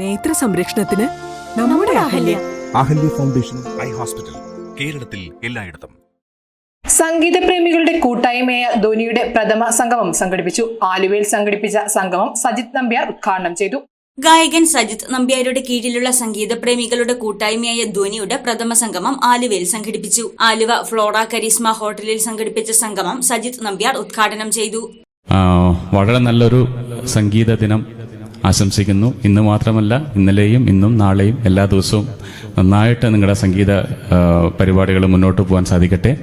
നേത്ര സംരക്ഷണത്തിന് നമ്മുടെ Ahalya. Ahalya. Foundation eye hospital കേരളത്തിൽ എല്ലായിടത്തും. സംഗീത പ്രേമികളുടെ കൂട്ടായ്മയായ ധോനിയുടെ പ്രഥമ സംഗമം സംഘടിപ്പിച്ചു. ആലുവയിൽ സംഘടിപ്പിച്ച സംഗമം സജിത് നമ്പ്യാർ ഉദ്ഘാടനം ചെയ്തു. ഗായകൻ സജിത് നമ്പ്യാരുടെ കീഴിലുള്ള സംഗീത പ്രേമികളുടെ കൂട്ടായ്മയായ ധ്വനിയുടെ പ്രഥമ സംഗമം ആലുവയിൽ സംഘടിപ്പിച്ചു. ആലുവ ഫ്ലോറ കരീസ്മ ഹോട്ടലിൽ സംഘടിപ്പിച്ച സംഗമം സജിത് നമ്പ്യാർ ഉദ്ഘാടനം ചെയ്തു. വളരെ നല്ലൊരു സംഗീത ദിനം ആശംസിക്കുന്നു. ഇന്ന് മാത്രമല്ല ഇന്നലെയും ഇന്നും നാളെയും എല്ലാ ദിവസവും നന്നായിട്ട് നിങ്ങളുടെ സംഗീത പരിപാടികൾ മുന്നോട്ട് പോകാൻ സാധിക്കട്ടെ.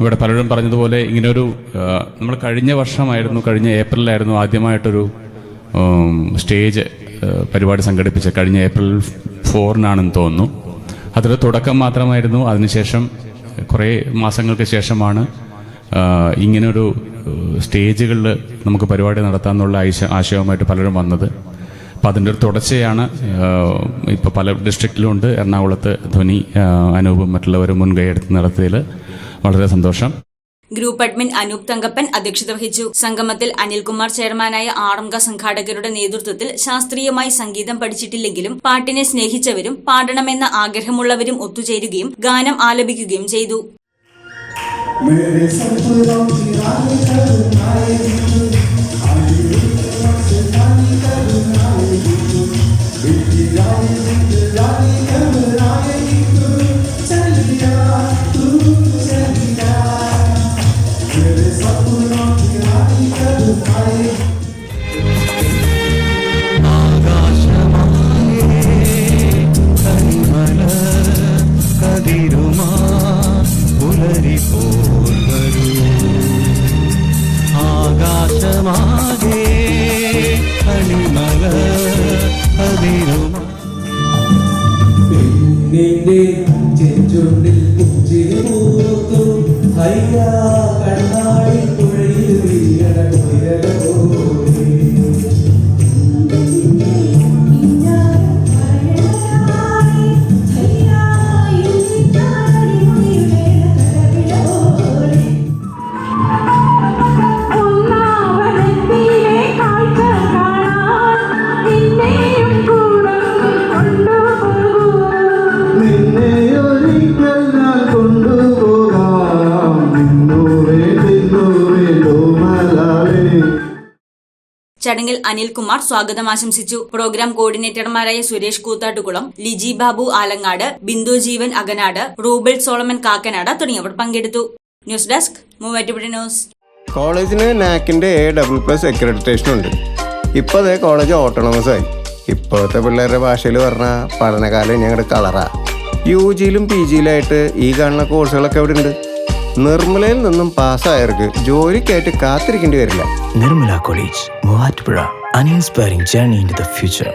ഇവിടെ പലരും പറഞ്ഞതുപോലെ ഇങ്ങനൊരു നമ്മൾ കഴിഞ്ഞ വർഷമായിരുന്നു കഴിഞ്ഞ ഏപ്രിലായിരുന്നു ആദ്യമായിട്ടൊരു സ്റ്റേജ് പരിപാടി സംഘടിപ്പിച്ചത്. കഴിഞ്ഞ ഏപ്രിൽ ഫോറിനാണെന്ന് തോന്നുന്നു. അതൊരു തുടക്കം മാത്രമായിരുന്നു. അതിനുശേഷം കുറേ മാസങ്ങൾക്ക് ശേഷമാണ് ഇങ്ങനൊരു സ്റ്റേജുകളിൽ നമുക്ക് പരിപാടി നടത്താമെന്നുള്ള ആശ ആശയവുമായിട്ട് പലരും വന്നത്. അപ്പം അതിന്റെ ഒരു തുടർച്ചയാണ് ഇപ്പോൾ പല ഡിസ്ട്രിക്റ്റിലും ഉണ്ട്. എറണാകുളത്ത് ധ്വനി അനൂപും മറ്റുള്ളവരും മുൻകൈ എടുത്ത് നടത്തിയതിൽ വളരെ സന്തോഷം. ഗ്രൂപ്പ് അഡ്മിൻ അനൂപ് തങ്കപ്പൻ അധ്യക്ഷത വഹിച്ചു. സംഗമത്തിൽ അനിൽകുമാർ ചെയർമാനായ ആറംഗ സംഘാടകരുടെ നേതൃത്വത്തിൽ ശാസ്ത്രീയമായി സംഗീതം പഠിച്ചിട്ടില്ലെങ്കിലും പാട്ടിനെ സ്നേഹിച്ചവരും പാടണമെന്ന ആഗ്രഹമുള്ളവരും ഒത്തുചേരുകയും ഗാനം ആലപിക്കുകയും ചെയ്തു. मेरे सपनों की रानी करुणाएगी रानी ആകാശമാകെ കണിമല നിന്റെ ചെഞ്ചുണ്ടിൽ ചടങ്ങിൽ അനിൽകുമാർ സ്വാഗതം ആശംസിച്ചു. പ്രോഗ്രാം കോർഡിനേറ്റർമാരായ സുരേഷ് കൂത്താട്ടുകുളം ലിജി ബാബു ആലങ്ങാട് ബിന്ദു ജീവൻ അകനാട് റൂബൽ സോളമൻ കാക്കനാട് തുടങ്ങിയവർ പങ്കെടുത്തു. News desk Muvattupuzha news. കോളേജിന് നാക്കിന്റെ എ ഡബിൾ പ്ലസ് അക്രഡിറ്റേഷൻ ഉണ്ട്. ഇപ്പോൾ അതേ കോളേജ് ഓട്ടോണമസ് ആയി. ഇപ്പോഴത്തെ പിള്ളേരുടെ ഭാഷയിൽ പറഞ്ഞാൽ പഠനകാലം ഞങ്ങളുടെ കളറാ. യു ജിയിലും പി ജിയിലായിട്ട് ഈ കാണുന്ന കോഴ്സുകളൊക്കെ ഇവിടെ ഉണ്ട് നിർമ്മലയിൽ നിന്നും പാസ്സായവർക്ക് ജോലിക്കായിട്ട് കാത്തിരിക്കേണ്ടി വരില്ല. Nirmala college Muvattupuzha. An inspiring journey in the future